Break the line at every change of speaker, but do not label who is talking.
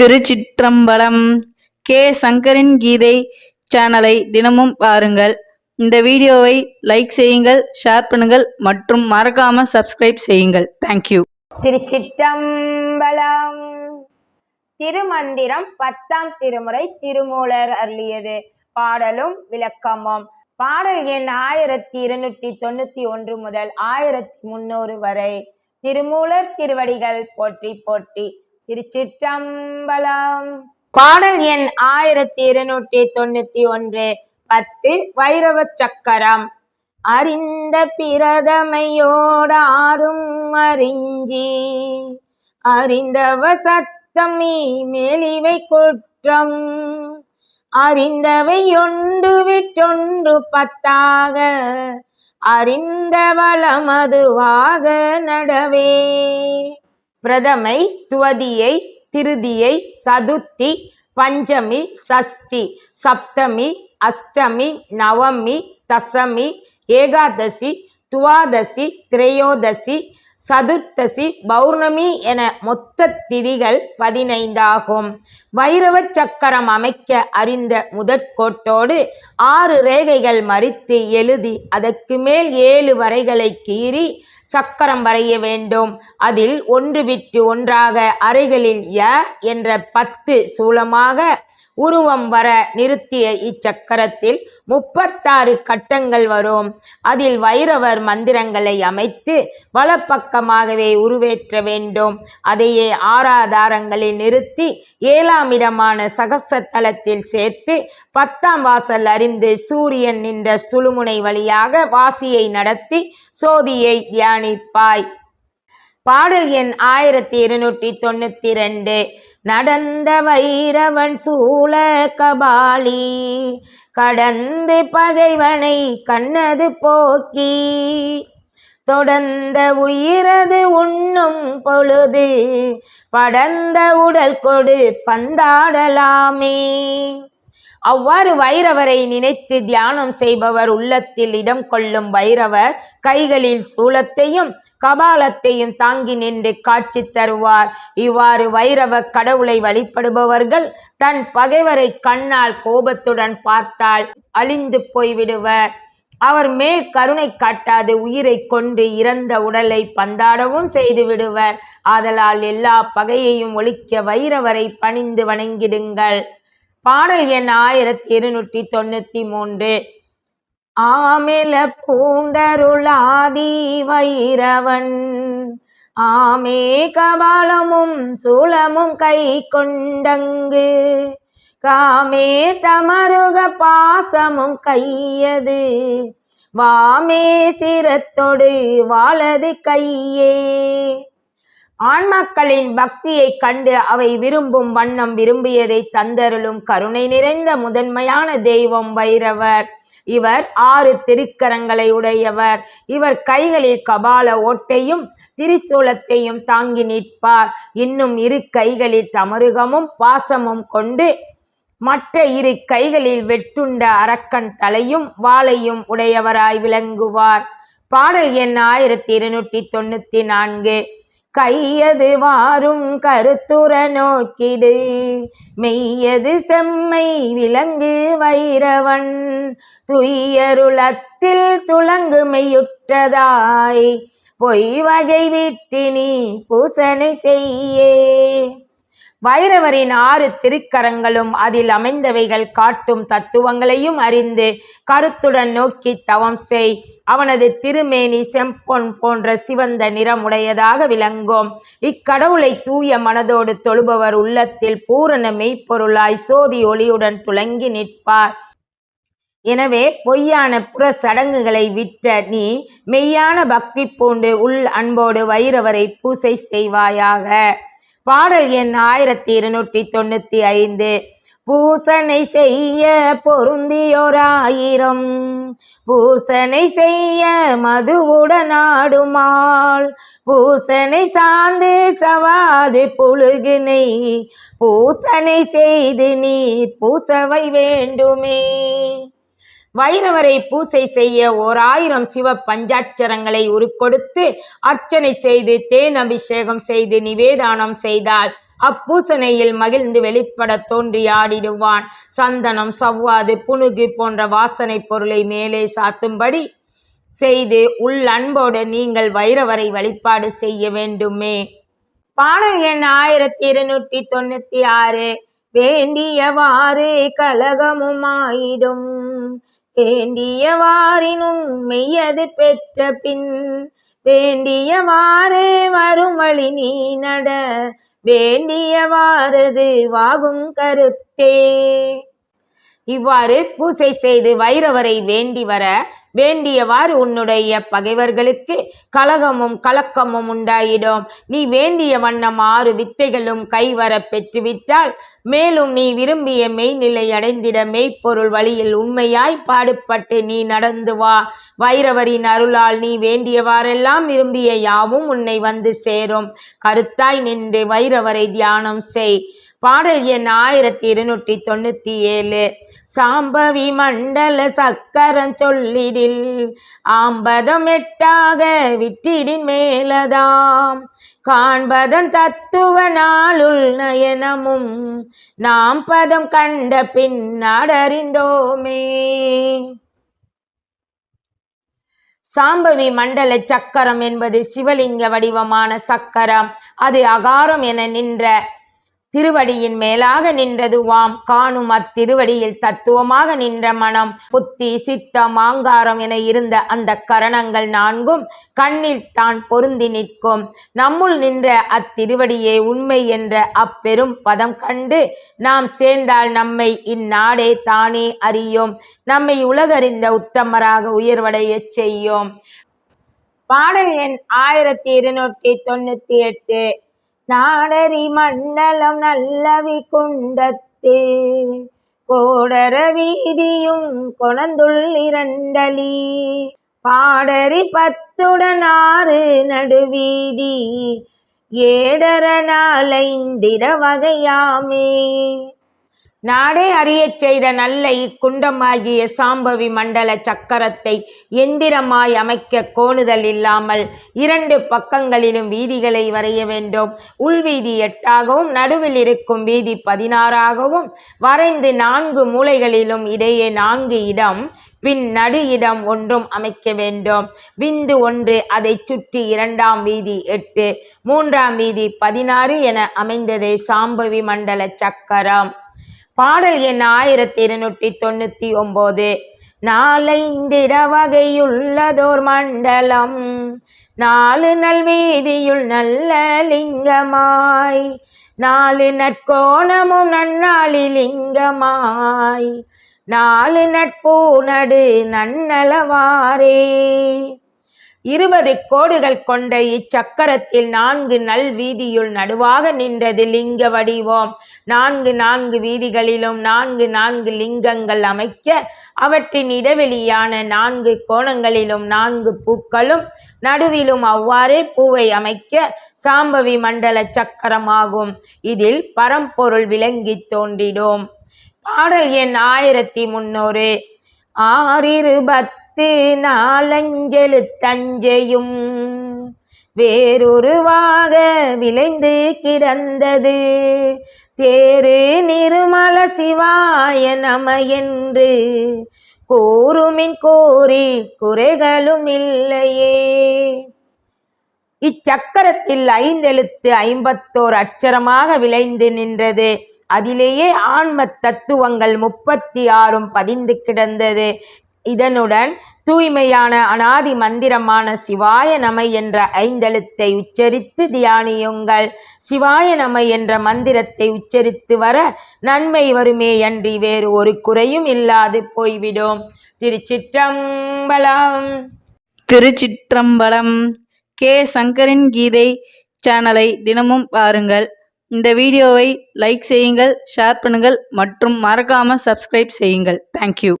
திருச்சிற்றம்பலம் K. சங்கரின் கீதை சேனலை தினமும் பாருங்கள். இந்த வீடியோவை லைக் செய்யுங்கள் ஷேர் பண்ணுங்கள் மற்றும் மறக்காம சப்ஸ்கிரைப் செய்யுங்கள். தேங்க்யூ
திருச்சிற்றம்பலம் திருமந்திரம் பத்தாம் திருமுறை திருமூலர் அருளியது. பாடலும் விளக்கமும். பாடல் எண் ஆயிரத்தி இருநூற்றி தொண்ணூற்றி ஒன்று முதல் ஆயிரத்தி முன்னூறு வரை. திருமூலர் திருவடிகள் போற்றி போற்றி. திருச்சிற்றம்பலம். பாடல் எண் ஆயிரத்தி இருநூற்றி தொண்ணூத்தி ஒன்று பத்து வைரவ சக்கரம். அறிந்த பிரதமையோடாரும் அறிஞ்சி. அறிந்தவ சத்தம் மேலிவை குற்றம். அறிந்தவை ஒன்று விட்டொன்று பத்தாக. அறிந்த வளமதுவாக நடவே. பிரதமை துவதியை திருதியை சதுர்த்தி பஞ்சமி சஷ்டி சப்தமி அஷ்டமி நவமி தசமி ஏகாதசி துவாதசி திரையோதசி சதுர்த்தசி பௌர்ணமி என மொத்த திதிகள் பதினைந்தாகும். வைரவ சக்கரம் அமைக்க அறிந்த முதற்கோட்டோடு ஆறு ரேகைகள் மறித்து எழுதி அதற்கு மேல் ஏழு வரைகளை கீறி சக்கரம் வரைய வேண்டும். அதில் ஒன்று விட்டு ஒன்றாக அறைகளில் ய என்ற பத்து சூலமாக உருவம் வர நிறுத்திய இச்சக்கரத்தில் முப்பத்தாறு கட்டங்கள் வரும். அதில் வைரவர் மந்திரங்களை அமைத்து வலப்பக்கமாகவே உருவேற்ற வேண்டும். அதையே ஆறாதாரங்களில் நிறுத்தி ஏழாம் இடமான சகசத்தலத்தில் சேர்த்து பத்தாம் வாசல் அறிந்து சூரியன் நின்ற சுழுமுனை வழியாக வாசியை நடத்தி சோதியை தியானிப்பாய். பாடல் எண் ஆயிரத்தி இருநூற்றி தொண்ணூற்றி ரெண்டு. நடந்த வைரவன் சூழ கபாலி கடந்து பகைவனை கண்ணது போக்கி தொடர்ந்த உயிரது உண்ணும் பொழுது படர்ந்த உடல் கொடு பந்தாடலாமே. அவ்வாறு வைரவரை நினைத்து தியானம் செய்பவர் உள்ளத்தில் இடம் கொள்ளும் வைரவர். கைகளில் சூலத்தையும் கபாலத்தையும் தாங்கி நின்று காட்சி தருவார். இவ்வாறு வைரவ கடவுளை வழிபடுபவர்கள் தன் பகைவரை கண்ணால் கோபத்துடன் பார்த்தால் அழிந்து போய்விடுவர். அவர் மேல் கருணை காட்டாது உயிரை கொண்டு இறந்த உடலை பந்தாடவும் செய்து விடுவர். ஆதலால் எல்லா பகையையும் ஒழிக்க வைரவரை பணிந்து வணங்கிடுங்கள். பாடல் எண் ஆயிரத்தி இருநூற்றி தொண்ணூத்தி மூன்று. ஆமில பூண்டருளாதி வைரவன். ஆமே கபாலமும் சூலமும் கை கொண்டங்கு காமே தமருக பாசமும் கையது. வாமே சிரத்தொடு வாழது கையே. ஆன்மாக்களின் பக்தியைக் கண்டு அவை விரும்பும் வண்ணம் விரும்பியதை தந்தருளும் கருணை நிறைந்த முதன்மையான தெய்வம் வைரவர் இவர் ஆறு திருக்கரங்களை உடையவர். இவர் கைகளில் கபால ஓட்டையும் திரிசூலத்தையும் தாங்கி நிற்பார். இன்னும் இரு கைகளில் தமருகமும் பாசமும் கொண்டு மற்ற இரு கைகளில் வெட்டுண்ட அரக்கன் தலையும் வாளையும் உடையவராய் விளங்குவார். பாடல் எண் ஆயிரத்தி இருநூற்றி தொண்ணூற்றி நான்கு. கையது வாரும் கருத்துர நோக்கிடு. மெய்யது செம்மை விலங்கு வைரவன். துயருளத்தில் துளங்கு மெய்யுற்றதாய் பொய் வகை விட்டினி நீ பூசனை செய்யே. வைரவரின் ஆறு திருக்கரங்களும் அதில் அமைந்தவைகள் காட்டும் தத்துவங்களையும் அறிந்து கருத்துடன் நோக்கி தவம் செய். அவனது திருமேனி செம்பொன் போன்ற சிவந்த நிறமுடையதாக விளங்கும். இக்கடவுளை தூய மனதோடு தொழுபவர் உள்ளத்தில் பூரண மெய்ப்பொருளாய் சோதி ஒளியுடன் துளங்கி நிற்பார். எனவே பொய்யான புற சடங்குகளை விட்ட நீ மெய்யான பக்தி பூண்டு உள் அன்போடு வைரவரை பூசை செய்வாயாக. பாடல் எண் ஆயிரத்தி இருநூற்றி தொண்ணூத்தி ஐந்து. பூசனை செய்ய பொருந்தியோராயிரம். பூசனை செய்ய மதுவுடனாடுமாள். பூசனை சார்ந்து சவாது புழுகினை. பூசனை செய்து நீ பூசவை வேண்டுமே. வைரவரை பூசை செய்ய ஓர் ஆயிரம் சிவ பஞ்சாட்சரங்களை உருக்கொடுத்து அர்ச்சனை செய்து தேன் அபிஷேகம் செய்து நிவேதானம் செய்தால் அப்பூசனையில் மகிழ்ந்து வெளிப்பட தோன்றி ஆடிடுவான். சந்தனம் சவ்வாது புனுகு போன்ற வாசனை பொருளை மேலே சாத்தும்படி செய்து உள் அன்போடு நீங்கள் வைரவரை வழிபாடு செய்ய வேண்டுமே. பாடல் எண் ஆயிரத்தி இருநூற்றி தொண்ணூத்தி ஆறு வேண்டியவாறு கலகமுமாயிடும் வேண்டிய வாரினும் மெய்யது பெற்ற பின் வேண்டியவாறு வரும் வழி நீ நட வேண்டியவாறது வாகும் கருத்தே. இவ்வாறு பூசை செய்து வைரவரை வேண்டி வர வேண்டியவாறு உன்னுடைய பகைவர்களுக்கு கலகமும் கலக்கமும் உண்டாயிடும். நீ வேண்டிய வண்ணம் ஆறு வித்தைகளும் கைவர பெற்றுவிட்டால் மேலும் நீ விரும்பிய மெய்நிலை அடைந்திட மெய்ப்பொருள் வழியில் உண்மையாய் பாடுபட்டு நீ நடந்து வா. வைரவரின் அருளால் நீ வேண்டியவாறெல்லாம் விரும்பிய யாவும் உன்னை வந்து சேரும். கருத்தாய் நின்று வைரவரை தியானம் செய். பாடல் எண் ஆயிரத்தி இருநூற்றி தொண்ணூற்றி ஏழு. சாம்பவி மண்டல சக்கரம் சொல்லிடில் ஆம்பதம் எட்டாக விட்டிடின் மேலதாம். காண்பதம் தத்துவ நாளுள் நயனமும் நாம் பதம் கண்ட பின் நாடறிந்தோமே. சாம்பவி மண்டல சக்கரம் என்பது சிவலிங்க வடிவமான சக்கரம். அது அகாரம் என நின்ற திருவடியின் மேலாக நின்றதுவாம் காணும் அத்திருவடியில் தத்துவமாக நின்ற மனம். புத்தி சித்தம் ஆங்காரம் என இருந்த அந்த கரணங்கள் நான்கும் கண்ணில் தான் பொருந்தி நிற்கும். நம்முள் நின்ற அத்திருவடியே உண்மை என்ற அப்பெரும் பதம் கண்டு நாம் சேர்ந்தால் நம்மை இந்நாடே தானே அறியும். நம்மை உலகறிந்த உத்தமராக உயர்வடையச் செய்யும். பாடல் எண் ஆயிரத்தி இருநூற்றி தொண்ணூத்தி எட்டு. நாடரி மண்டலம் நல்லவி குண்டத்து. கோடர வீதியும் கொணந்துள் இரண்டலி. பாடரி பத்துடன் ஆறு நடுவீதி. ஏடர நாளைந்திட வகையாமே. நாடே அறியச் செய்த நல்ல இக்குண்டமாகிய சாம்பவி மண்டல சக்கரத்தை எந்திரமாய் அமைக்க கோணுதல் இல்லாமல் இரண்டு பக்கங்களிலும் வீதிகளை வரைய வேண்டும். உள்வீதி எட்டாகவும் நடுவில் இருக்கும் வீதி பதினாறாகவும் வரைந்து நான்கு மூலைகளிலும் இடையே நான்கு இடம் பின் நடு இடம் ஒன்றும் அமைக்க வேண்டும். விந்து ஒன்று அதை சுற்றி இரண்டாம் வீதி எட்டு மூன்றாம் வீதி பதினாறு என அமைந்ததே சாம்பவி மண்டல சக்கரம். பாடல் எண் ஆயிரத்தி இருநூற்றி தொண்ணூத்தி ஒன்பது நாளைந்திட வகையுள்ளதோர் மண்டலம் நாலு நல்வீதியுள் நல்ல லிங்கமாய் நாலு நற்கோணமும் நன்னாளி லிங்கமாய் நாலு நட்பூ நடு நன்னலவாரே இருபது கோடுகள் கொண்ட இச்சக்கரத்தில் நான்கு நல் வீதியுள் நடுவாக நின்றது லிங்க வடிவம். நான்கு நான்கு வீதிகளிலும் நான்கு நான்கு லிங்கங்கள் அமைக்க அவற்றின் இடைவெளியான நான்கு கோணங்களிலும் நான்கு பூக்களும் நடுவிலும் அவ்வாறே பூவை அமைக்க சாம்பவி மண்டல சக்கரமாகும். இதில் பரம்பொருள் விளங்கி தோன்றிடும். பாடல் எண் ஆயிரத்தி முன்னூறு. ஆறிருபத் பத்து நாலஞ்செழுத்தஞ்சையும் வேறொருவாக விளைந்து கிடந்தது. தேரு நிருமல சிவாய நம என்று கோருமின் கோரி குறைகளும் இல்லையே. இச்சக்கரத்தில் ஐந்தெழுத்து ஐம்பத்தோர் அச்சரமாக விளைந்து நின்றது. அதிலேயே ஆன்ம தத்துவங்கள் முப்பத்தி ஆறும் பதிந்து கிடந்தது. இதனுடன் தூய்மையான அனாதி மந்திரமான சிவாய நமை என்ற ஐந்தெழுத்தை உச்சரித்து தியானியுங்கள். சிவாய நமை என்ற மந்திரத்தை உச்சரித்து வர நன்மை வருமே அன்றி வேறு ஒரு குறையும் இல்லாது போய்விடும். திருச்சிற்றம்பலம்.
திருச்சிற்றம்பலம். கே. சங்கரின் கீதை சேனலை தினமும் பாருங்கள். இந்த வீடியோவை லைக் செய்யுங்கள் ஷேர் பண்ணுங்கள் மற்றும் மறக்காமல் சப்ஸ்கிரைப் செய்யுங்கள். தேங்க்யூ